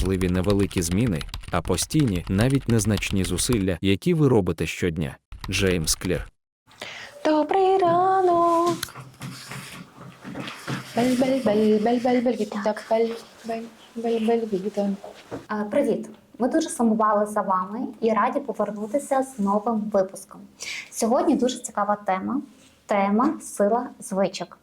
важливі невеликі зміни, а постійні, навіть незначні зусилля, які ви робите щодня. Джеймс Клір. Добрий ранок. Привіт! Ми дуже сумували за вами і раді повернутися з новим випуском. Сьогодні дуже цікава тема тема сила звичок.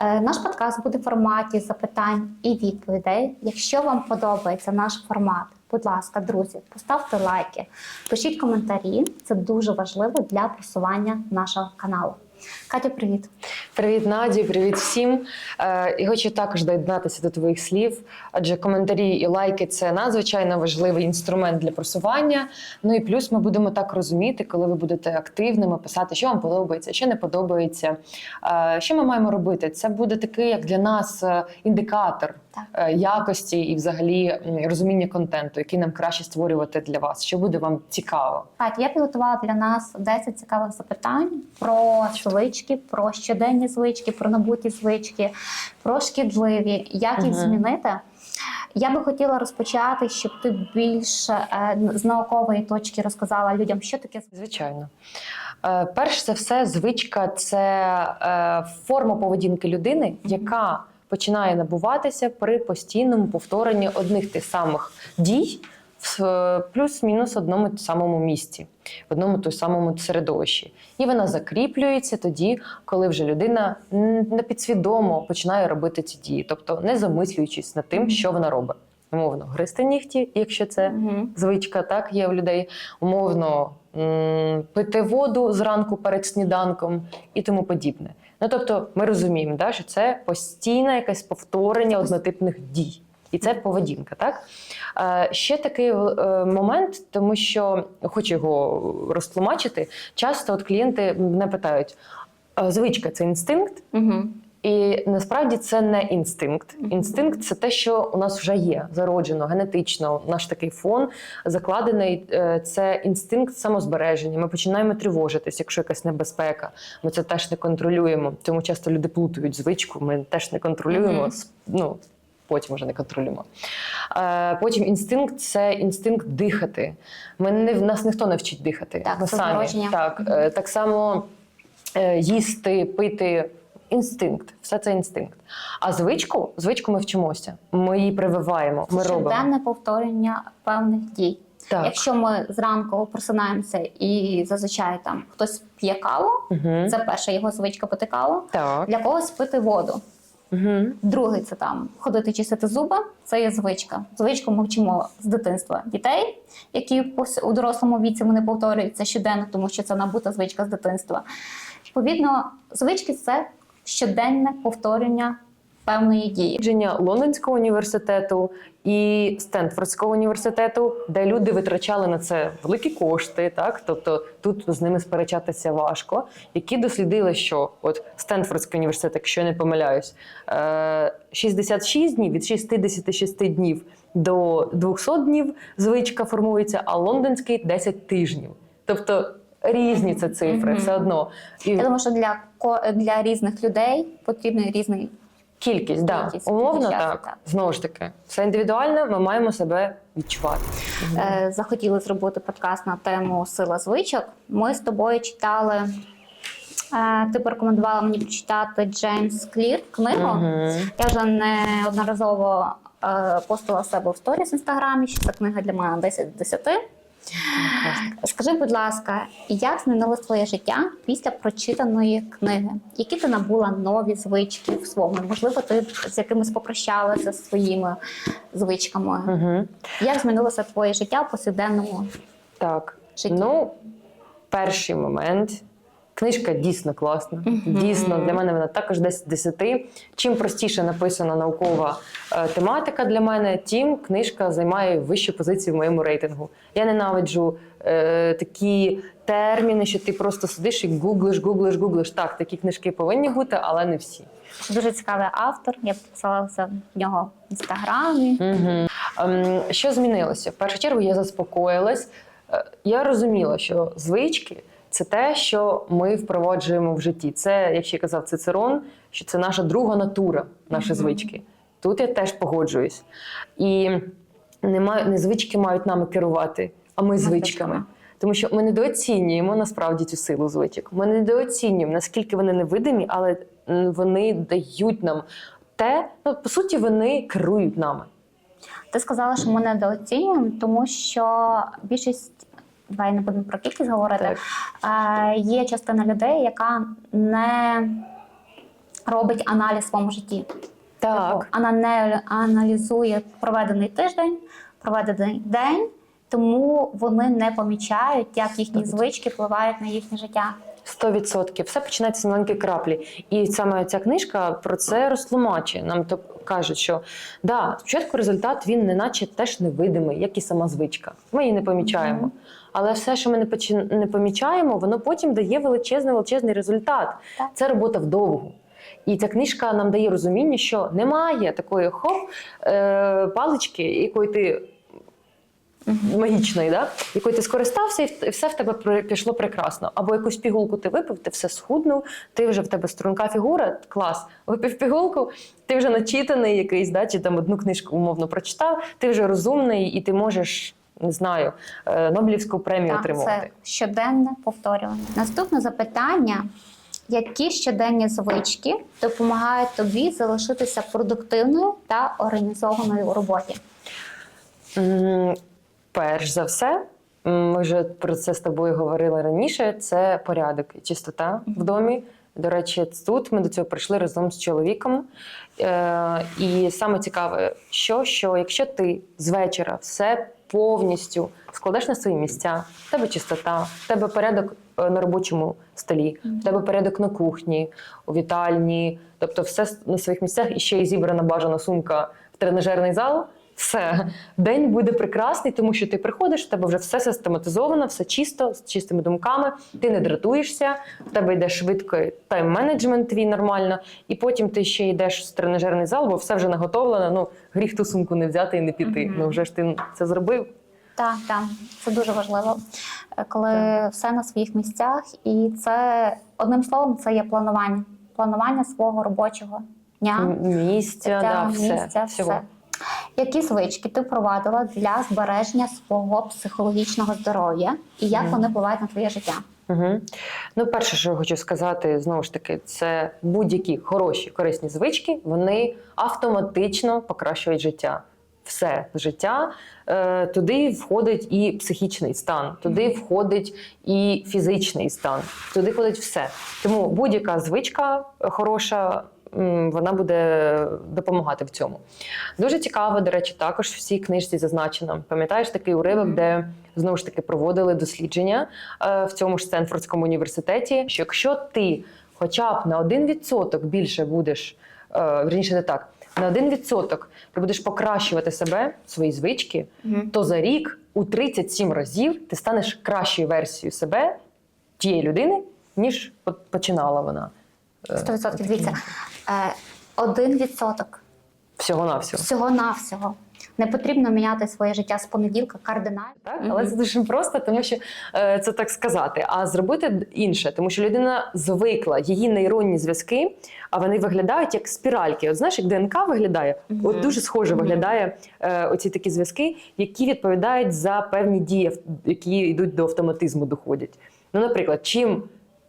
Е, Наш подкаст буде в форматі запитань і відповідей. Якщо вам подобається наш формат, будь ласка, друзі, поставте лайки, пишіть коментарі. Це дуже важливо для просування нашого каналу. Катя, привіт! Привіт, Наді, привіт всім. Е, і хочу також доєднатися до твоїх слів, адже коментарі і лайки це надзвичайно важливий інструмент для просування. Ну і плюс ми будемо так розуміти, коли ви будете активними, писати, що вам подобається, що не подобається. Е, що ми маємо робити? Це буде такий, як для нас, е, індикатор Так. е, якості і взагалі розуміння контенту, який нам краще створювати для вас, що буде вам цікаво. Катя, я підготувала для нас 10 цікавих запитань про звички, про щоденні звички, про набуті звички, про шкідливі, як їх Мгм. змінити. Я би хотіла розпочати, щоб ти більш е, з наукової точки розказала людям, що таке Звичайно. Е, Перш за все, звичка це е, форма поведінки людини, яка починає набуватися при постійному повторенні одних тих самих дій в е, плюс-мінус одному самому місці, в одному той самому середовищі. І вона закріплюється тоді, коли вже людина непідсвідомо починає робити ці дії, тобто не замислюючись над тим, що вона робить. Умовно, гристи нігті, якщо це Мгм. звичка, так є у людей умовно м, пити воду зранку перед сніданком і тому подібне. Ну тобто, ми розуміємо, да, що це постійне якесь повторення однотипних дій. І це поведінка, так? Е, ще такий е, момент, тому що хочу його розтлумачити. Часто от клієнти мене питають: звичка це інстинкт, Мгм. І насправді це не інстинкт. Інстинкт це те, що у нас вже є зароджено, генетично. Наш такий фон закладений. е, Це інстинкт самозбереження. Ми починаємо тривожитись, якщо якась небезпека. Ми це теж не контролюємо. Тому часто люди плутають звичку. Ми теж не контролюємо. Ну потім вже не контролюємо. Е, Потім інстинкт це інстинкт дихати. Ми не в нас ніхто не вчить дихати. Так, Ми самі так, е, так само їсти, пити. Інстинкт, все це інстинкт. А звичку, звичку ми вчимося. Ми її прививаємо. Ми робимо. щоденне повторення певних дій. Так. Якщо ми зранку просинаємося і зазвичай там хтось п'є каву, Угу. це перша його звичка пити каву. Так. Для когось пити воду. Угу. Другий це там ходити чистити зуби. Це є звичка. Звичку ми вчимо з дитинства дітей, які у дорослому віці вони повторюються щоденно, тому що це набута звичка з дитинства. Відповідно, звички це щоденне повторення певної дії. Дослідження Лондонського університету і Стенфордського університету, де люди витрачали на це великі кошти, так тобто тут з ними сперечатися важко. Які дослідили, що от Стенфордський університет, якщо я не помиляюсь, е, 66 днів від 66 днів до 200 днів звичка формується, а лондонський 10 тижнів. Тобто різні це цифри, все одно. І Я думаю, що для ко- для різних людей потрібний різний Кількість, да. Кількість, умовно кількість часу, так. так. Знову ж таки, все індивідуально, ми маємо себе відчувати. е, захотіли зробити подкаст на тему сила звичок. Ми з тобою читали. е, Ти порекомендувала мені прочитати Джеймс Клір книгу. Мгм. Я вже неодноразово е, постила себе в сторіс в інстаграмі, що ця книга для мене 10 з 10. Скажи, будь ласка, як змінилось твоє життя після прочитаної книги? Які ти набула нові звички в своєму? Можливо, ти з якимись попрощалася зі своїми звичками? Угу. Як змінилося твоє життя в повсякденному Так. житті? Ну, перший момент. Книжка дійсно класна. Дійсно, для мене вона також 10 з 10. Чим простіше написана наукова е, тематика для мене, тим книжка займає вищу позицію в моєму рейтингу. Я ненавиджу е, такі терміни, що ти просто сидиш і гуглиш, гуглиш, гуглиш. Так, такі книжки повинні бути, але не всі. Дуже цікавий автор. Я підписалася в нього в інстаграмі. Угу. Ем, що змінилося? В першу чергу я заспокоїлась. Е, Я розуміла, що звички це те, що ми впроваджуємо в житті. Це, як ще казав Цицерон, що це наша друга натура, наші звички. Тут я теж погоджуюсь. І не, маю, не звички мають нами керувати, а ми звичками. звичками. Тому що ми недооцінюємо насправді цю силу звичок. Ми недооцінюємо, наскільки вони невидимі, але вони дають нам те, ну по суті, вони керують нами. Ти сказала, що ми недооцінюємо, тому що більшість, давай не будемо про кількість говорити. Так. Є частина людей, яка не робить аналіз в своєму житті. Так. Типу, Вона не аналізує проведений тиждень, проведений день, тому вони не помічають, як їхні звички впливають на їхнє життя. 100%. Все починається з маленької краплі. І саме ця книжка про це розтлумачує. Нам то кажуть, що да, спочатку результат він неначе теж невидимий, як і сама звичка. Ми її не помічаємо. Мгм. Але все, що ми не, почи- не помічаємо, воно потім дає величезний величезний результат. Так. Це робота вдовгу. І ця книжка нам дає розуміння, що немає такої хоп е, палички, якої ти магічної, да? якою ти скористався, і все в тебе пішло прекрасно. Або якусь пігулку ти випив, ти все схуднув, ти вже в тебе струнка фігура, клас. Випив пігулку, ти вже начитаний якийсь, да? чи там одну книжку умовно прочитав, ти вже розумний і ти можеш, не знаю, е, Нобелівську премію Так, отримувати. це щоденне повторювання. Наступне запитання: які щоденні звички допомагають тобі залишитися продуктивною та організованою у роботі? Перш за все, ми вже про це з тобою говорили раніше. Це порядок і чистота в домі. До речі, тут ми до цього прийшли разом з чоловіком. Е, і саме цікаве, що, що якщо ти з вечора все повністю складеш на свої місця, в тебе чистота, в тебе порядок е, на робочому столі, в тебе порядок на кухні, у вітальні, тобто все на своїх місцях і ще й зібрана бажана сумка в тренажерний зал. Все, день буде прекрасний, тому що ти приходиш, в тебе вже все систематизовано, все чисто, з чистими думками, ти не дратуєшся, в тебе йде швидко тайм-менеджмент твій нормально, і потім ти ще йдеш в тренажерний зал, бо все вже наготовлено. Ну, гріх ту сумку не взяти і не піти. Мгм. Ну вже ж ти це зробив. Так, так, це дуже важливо, е, коли Так. все на своїх місцях, і це одним словом, це є планування. Планування свого робочого дня, Місця, життя, да, місця, всього. все. Які звички ти впровадила для збереження свого психологічного здоров'я і як вони впливають на твоє життя? Угу. Ну, перше, що я хочу сказати, знову ж таки, це будь-які хороші, корисні звички, вони автоматично покращують життя. Все життя е, туди входить і психічний стан, туди входить і фізичний стан, туди входить все. Тому будь-яка звичка хороша, вона буде допомагати в цьому. Дуже цікаво, до речі, також в цій книжці зазначено. Пам'ятаєш такий уривок, де знову ж таки проводили дослідження е, в цьому ж Стенфордському університеті, що якщо ти хоча б на 1% більше будеш, е, верніше не так, на 1% ти будеш покращувати себе, свої звички, то за рік у 37 разів ти станеш кращою версією себе, тієї людини, ніж починала вона. Е, 100% дивіться. Е, Один відсоток Всього навсього. всього навсього. Не потрібно міняти своє життя з понеділка кардинально. Так, але це дуже просто, тому що е, це так сказати. А зробити інше, тому що людина звикла її нейронні зв'язки, а вони виглядають як спіральки. От знаєш, як ДНК виглядає, от дуже схоже виглядає е, оці такі зв'язки, які відповідають за певні дії, які йдуть до автоматизму, доходять. Ну, наприклад, чим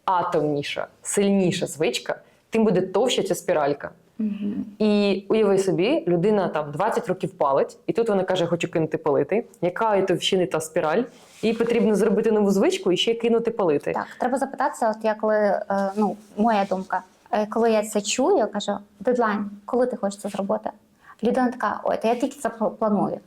атомніша, сильніша звичка, тим буде товща ця спіралька. Мгм. І уяви собі, людина там 20 років палить, і тут вона каже, хочу кинути палити. Яка і товщини та спіраль? Їй потрібно зробити нову звичку і ще кинути палити. Так, треба запитатися, от я коли, е, ну, моя думка, е, коли я це чую, я кажу, дедлайн, коли ти хочеш це зробити? Людина така, ой, та я тільки це пл- планую.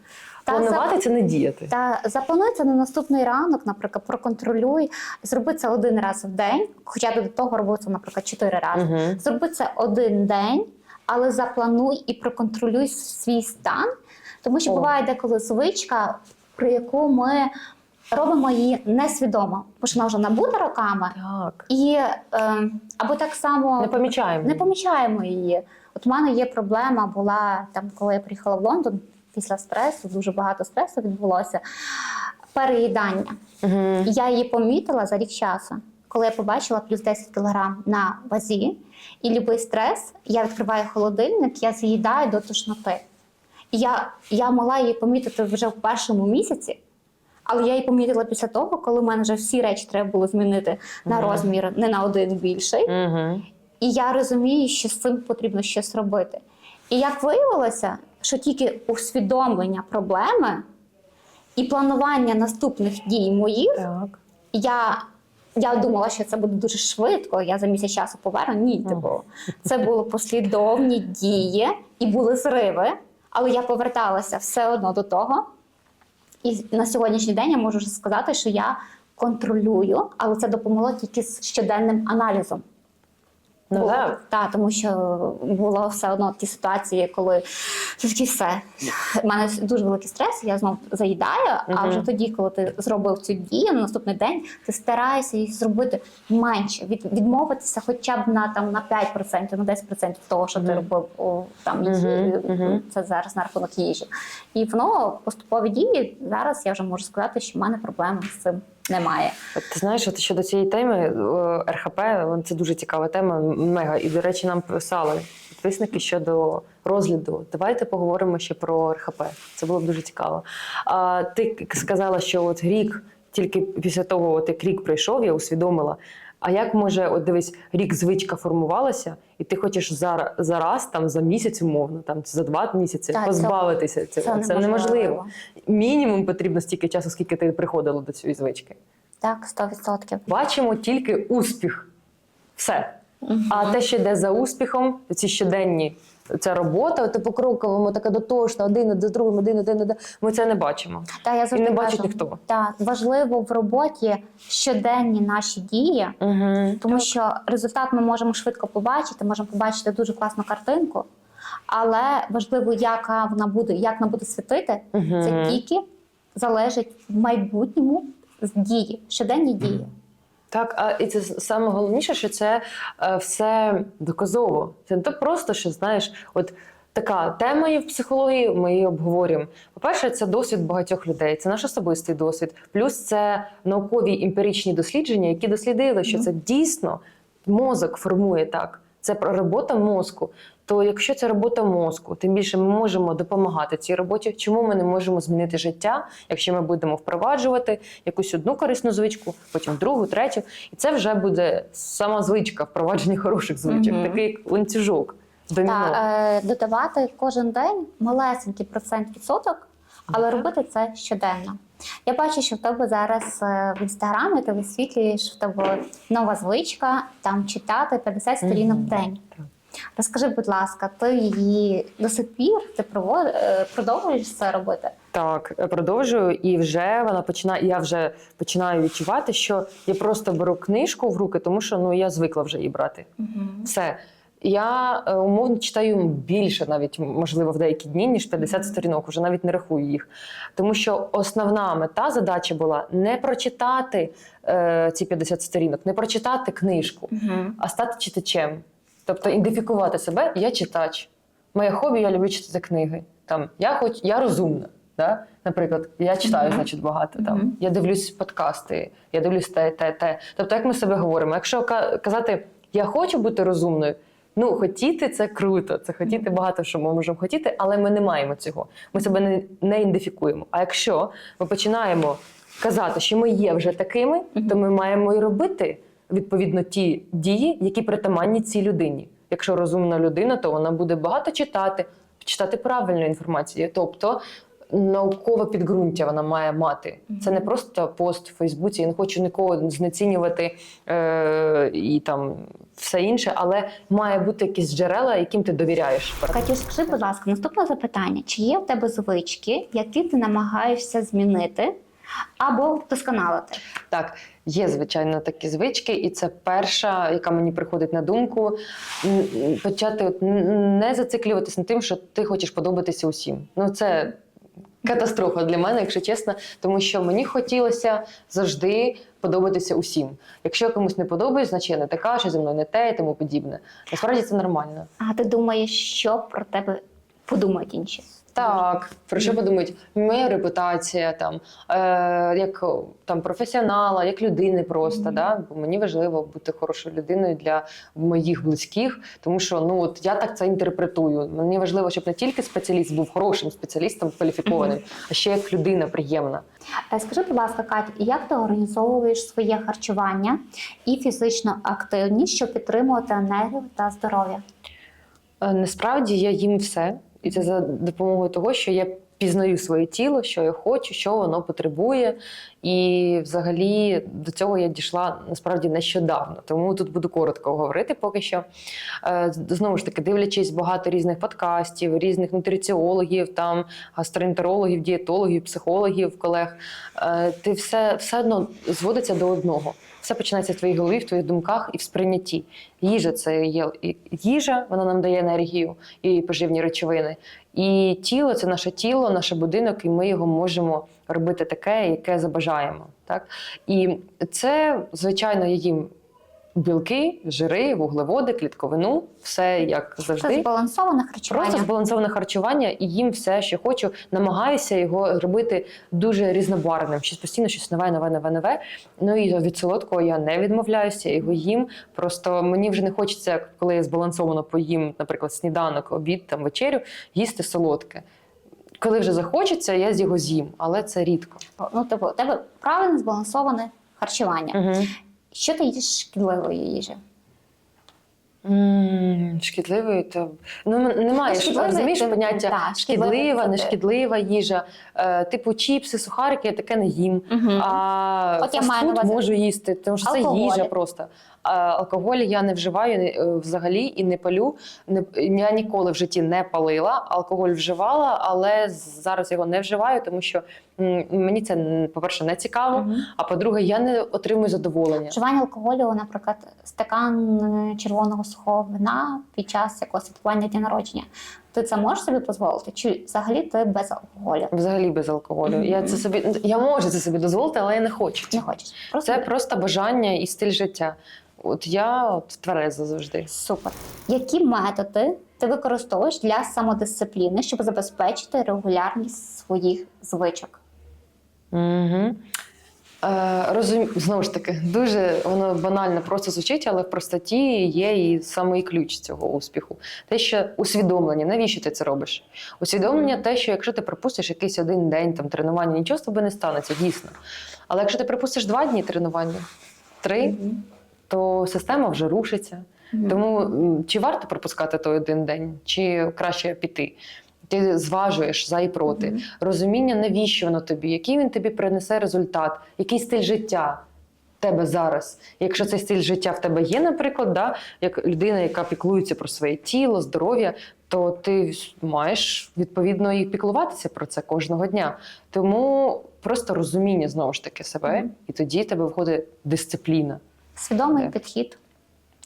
Планувати це не діяти. та заплануй це на наступний ранок, наприклад, проконтролюй, зроби це один раз в день, хоча до того робив це, наприклад, чотири рази. Угу. Зроби це один день, але заплануй і проконтролюй свій стан, тому що О. буває деколи звичка, про яку ми робимо її несвідомо, бо ж вона вже набута роками, Так. і е, або так само Не помічаємо. не помічаємо її. От у мене є проблема, була там, коли я приїхала в Лондон після стресу, дуже багато стресу відбулося. Переїдання. Угу. І Я її помітила за рік часу, коли я побачила плюс 10 кілограм на вазі, і любий стрес, я відкриваю холодильник, я з'їдаю до тошноти. Я, я могла її помітити вже в першому місяці, але я її помітила після того, коли в мене вже всі речі треба було змінити на розмір не на один більший. Угу. І я розумію, що з цим потрібно щось робити. І як виявилося, що тільки усвідомлення проблеми і планування наступних дій моїх, Так. я, я думала, що це буде дуже швидко. Я за місяць часу поверну. Ні, типу, це були послідовні дії і були зриви, але я поверталася все одно до того. І на сьогоднішній день я можу сказати, що я контролюю, але це допомогло тільки з щоденним аналізом. Ну, Було- так. та, тому що було все одно ті ситуації, коли такі все. У мене дуже великий стрес, я знов заїдаю, а вже тоді, коли ти зробив цю дію на наступний день, ти стараєшся їх зробити менше, від, відмовитися хоча б на там на 5%, на 10% того, що ти робив о, там мгм. це зараз на рахунок їжі. І воно поступові дії. Зараз я вже можу сказати, що в мене проблем з цим немає. Ти знаєш, от щодо цієї теми е, РХП, це дуже цікава тема, мега. І, до речі, нам писали підписники щодо розгляду. Давайте поговоримо ще про РХП. Це було б дуже цікаво. А ти сказала, що от рік, тільки після того, от як рік пройшов, я усвідомила. А як може, от дивись, рік звичка формувалася, і ти хочеш зараз, зараз там за місяць, умовно, там за два місяці Так, це- позбавитися цього? Це, неможливо. Мінімум потрібно стільки часу, скільки ти приходила до цієї звички Так, 100%. бачимо тільки успіх. Все. А те, що йде за успіхом, ці щоденні ця робота, от по кроковому, така дотошна, один за другим, один, один, один. Ми це не бачимо. Та, я І не бачить ніхто. Так, важливо в роботі щоденні наші дії, Угу. тому що результат ми можемо швидко побачити, можемо побачити дуже класну картинку, але важливо, яка вона буде, як вона буде світити, це тільки залежить в майбутньому з дії, щоденні дії. Так, а і це саме головніше, що це е, все доказово. Це не то просто, що знаєш, от така тема є в психології, ми її обговорюємо. По-перше, це досвід багатьох людей, це наш особистий досвід. Плюс це наукові емпіричні дослідження, які дослідили, що це дійсно мозок формує так. Це про робота мозку. То якщо це робота мозку, тим більше ми можемо допомагати цій роботі. Чому ми не можемо змінити життя, якщо ми будемо впроваджувати якусь одну корисну звичку, потім другу, третю, і це вже буде сама звичка впровадження хороших звичок, Мгм. такий ланцюжок. Доміно. Та е, додавати кожен день малесенький процент відсоток, але робити це щоденно. Я бачу, що в тебе зараз е, в інстаграмі ти висвітлюєш в тебе нова звичка там читати 50 сторінок в день. Так. Розкажи, будь ласка, ти її до сих пір ти е, продовжуєш це робити? Так, продовжую, і вже вона починає. Я вже починаю відчувати, що я просто беру книжку в руки, тому що ну я звикла вже її брати. Все. Я е, умовно читаю більше, навіть можливо, в деякі дні, ніж 50 сторінок, вже навіть не рахую їх. Тому що основна мета задача була не прочитати е, ці 50 сторінок, не прочитати книжку, а стати читачем. Тобто ідентифікувати себе, я читач. Моє хобі, я люблю читати книги. Там, я, хоч, я розумна. Да? Наприклад, я читаю, Мгм. значить, багато. Там. Мгм. Я дивлюсь подкасти, я дивлюсь те, те, те. Тобто, як ми себе говоримо? Якщо казати, я хочу бути розумною, ну хотіти це круто, це хотіти багато що ми можемо хотіти, але ми не маємо цього. Ми себе не, не ідентифікуємо. А якщо ми починаємо казати, що ми є вже такими, Мгм. то ми маємо і робити відповідно ті дії, які притаманні цій людині. Якщо розумна людина, то вона буде багато читати, читати правильну інформацію. Тобто наукове підґрунтя вона має мати. Це не просто пост в Фейсбуці. Я не хочу нікого знецінювати е, і там все інше, але має бути якісь джерела, яким ти довіряєш. Катю, скажи, будь ласка, наступне запитання: чи є в тебе звички, які ти намагаєшся змінити або вдосконалити? Так, є звичайно такі звички, і це перша, яка мені приходить на думку, почати от не зациклюватися на тим, що ти хочеш подобатися усім. Ну це катастрофа для мене, якщо чесно, тому що мені хотілося завжди подобатися усім. Якщо я комусь не подобаюсь, значить я не така, що зі мною не те і тому подібне. Насправді це нормально. А ти думаєш, що про тебе подумають інші? Так, про що подумають? Моя репутація там, е, як там професіонала, як людини просто. Мгм. Да? Бо мені важливо бути хорошою людиною для моїх близьких, тому що ну от я так це інтерпретую. Мені важливо, щоб не тільки спеціаліст був хорошим спеціалістом, кваліфікованим, а ще як людина приємна. Е, Скажи, будь ласка, Кать, як ти організовуєш своє харчування і фізичну активність, щоб підтримувати енергію та здоров'я? Е, Насправді я їм все, і це за допомогою того, що я пізнаю своє тіло, що я хочу, що воно потребує. І взагалі до цього я дійшла насправді нещодавно. Тому тут буду коротко говорити поки що. Е, Знову ж таки, дивлячись багато різних подкастів, різних нутриціологів, там гастроентерологів, дієтологів, психологів, колег, е, ти все, все одно зводиться до одного. Все починається в твоїй голові, в твоїх думках і в сприйнятті. Їжа це є їжа, вона нам дає енергію і поживні речовини. І тіло це наше тіло, наш будинок, і ми його можемо робити таке, яке забажаємо. Так? І це, звичайно, я їм білки, жири, вуглеводи, клітковину, все як завжди. Це збалансоване харчування. Просто збалансоване харчування і їм все, що хочу. Намагаюся його робити дуже різнобарвним. Щось постійно щось нове, нове, нове, нове. Ну і від солодкого я не відмовляюся, його їм. Просто мені вже не хочеться, коли я збалансовано поїм, наприклад, сніданок, обід, там вечерю, їсти солодке. Коли вже захочеться, я з його з'їм, але це рідко. Ну, типу, у тебе правильне збалансоване харчування. Угу. Що ти їш шкідливої їжі? М, Шкідливий, то ну м- немає Ну, ж розумієш ти- поняття да, шкідлива, нешкідлива ти. це- їжа, е, типу чіпси, сухарики, я таке не їм. Угу. А От я маю на фастфуд увазі можу їсти, тому що це алкоголь. їжа просто. Алкоголь я не вживаю е, взагалі і не палю. Я ніколи в житті не палила. Алкоголь вживала, але зараз його не вживаю, тому що мені це по-перше не цікаво. А по-друге, я не отримую задоволення. Вживання алкоголю, наприклад, стакан е, червоного сухого вина під час якогось святкування дня народження. Ти це можеш собі дозволити? Чи взагалі ти без алкоголю? Взагалі без алкоголю. Мгм. Я це собі я можу це собі дозволити, але я не хочу. Не хочеш? Просто Це просто бажання і стиль життя. От я от твереза завжди. супер. Які методи ти використовуєш для самодисципліни, щоб забезпечити регулярність своїх звичок? Угу. Е, розум... Знову ж таки, дуже воно банально просто звучить, але в простоті є і самий ключ цього успіху. Те, що усвідомлення, навіщо ти це робиш? Усвідомлення, те, що якщо ти пропустиш якийсь один день там тренування, нічого з тобою не станеться, дійсно. Але якщо ти пропустиш два дні тренування, три, то система вже рушиться. Мгм. Тому чи варто пропускати той один день, чи краще піти? Ти зважуєш за і проти. Мгм. Розуміння, навіщо воно тобі, який він тобі принесе результат, який стиль життя в тебе зараз. Якщо цей стиль життя в тебе є, наприклад, да, як людина, яка піклується про своє тіло, здоров'я, то ти маєш відповідно і піклуватися про це кожного дня. Тому просто розуміння знову ж таки себе, і тоді в тебе виходить дисципліна Свідомий Так. підхід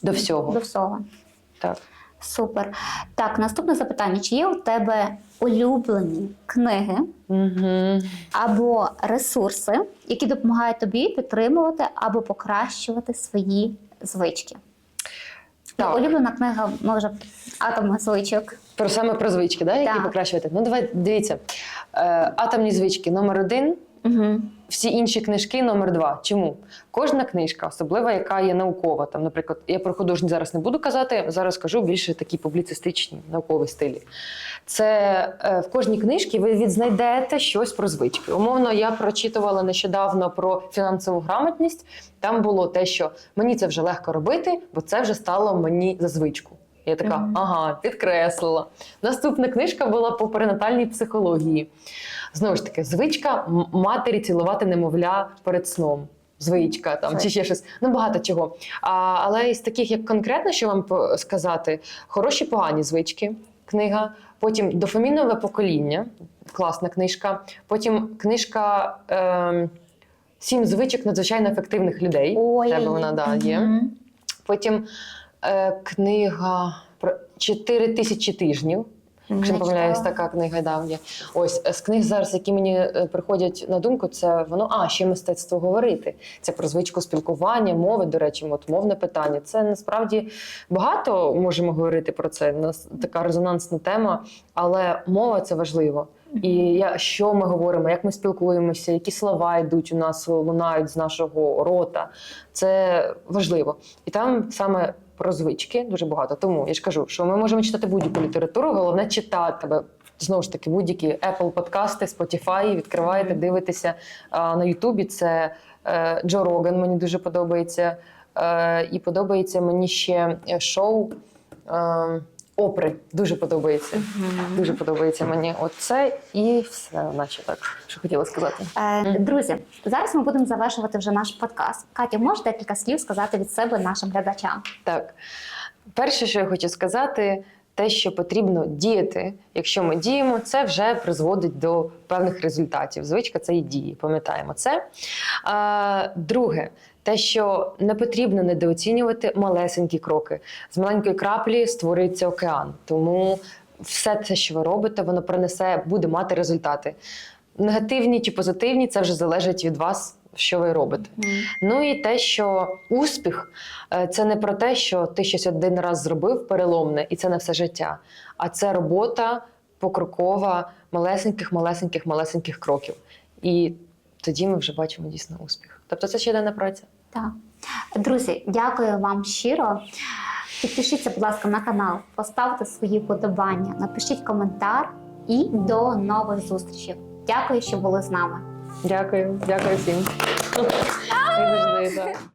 до всього. до всього. Так. Супер. Так, наступне запитання: чи є у тебе улюблені книги Угу. або ресурси, які допомагають тобі підтримувати або покращувати свої звички? Так. Ну, улюблена книга може атом звичок. Про саме про звички, да, які Так. покращувати. Ну, давай дивіться. Е, атомні звички номер один. Угу. Всі інші книжки номер два. Чому? Кожна книжка, особливо яка є наукова. Там, наприклад, я про художні зараз не буду казати, зараз кажу більше такі публіцистичні наукові стилі. Це е, в кожній книжці ви відзнайдете щось про звички. Умовно, я прочитувала нещодавно про фінансову грамотність. Там було те, що мені це вже легко робити, бо це вже стало мені за звичку. Я така, ага, підкреслила. Наступна книжка була по перинатальній психології. Знову ж таки, звичка матері цілувати немовля перед сном. Звичка там чи ще щось. Ну багато чого. А, але із таких, як конкретно, що вам сказати, хороші погані звички. Книга. Потім дофамінове покоління, класна книжка. Потім книжка ем, Сім звичок надзвичайно ефективних людей. Ой. Тебе вона да, є. Мгм. Потім е, книга про 4 тисячі тижнів. Якщо не помиляюсь, така книга да, є. Ось з книг зараз, які мені е, приходять на думку, це воно а ще мистецтво говорити. Це про звичку спілкування, мови. До речі, от мовне питання. Це насправді багато можемо говорити про це. Нас така резонансна тема, але мова це важливо. І я, що ми говоримо, як ми спілкуємося, які слова йдуть у нас, лунають з нашого рота. Це важливо. І там саме про звички дуже багато. Тому я ж кажу, що ми можемо читати будь-яку літературу, головне читати тебе. Знову ж таки, будь-які Apple подкасти, Spotify, відкриваєте, дивитеся. А на Ютубі це е, Джо Роган, мені дуже подобається. Е, і подобається мені ще е, шоу е, Опри. Дуже подобається. Дуже подобається мені оце і все, наче так, що хотіла сказати. Е, Друзі, зараз ми будемо завершувати вже наш подкаст. Катя, можеш декілька слів сказати від себе нашим глядачам? Так, перше, що я хочу сказати, те, що потрібно діяти. Якщо ми діємо, це вже призводить до певних результатів. Звичка це і дії, пам'ятаємо це. Друге, те, що не потрібно недооцінювати малесенькі кроки. З маленької краплі створюється океан. Тому все це, що ви робите, воно принесе, буде мати результати. Негативні чи позитивні, це вже залежить від вас, що ви робите. Ну і те, що успіх е, це не про те, що ти щось один раз зробив переломне, і це на все життя. А це робота покрокова, малесеньких, малесеньких, малесеньких кроків. І тоді ми вже бачимо дійсно успіх. Тобто це ще одна праця. Так. Друзі, дякую вам щиро. Підпишіться, будь ласка, на канал, поставте свої вподобання, напишіть коментар і до нових зустрічей. Дякую, що були з нами. Дякую, дякую всім. Як завжди, так.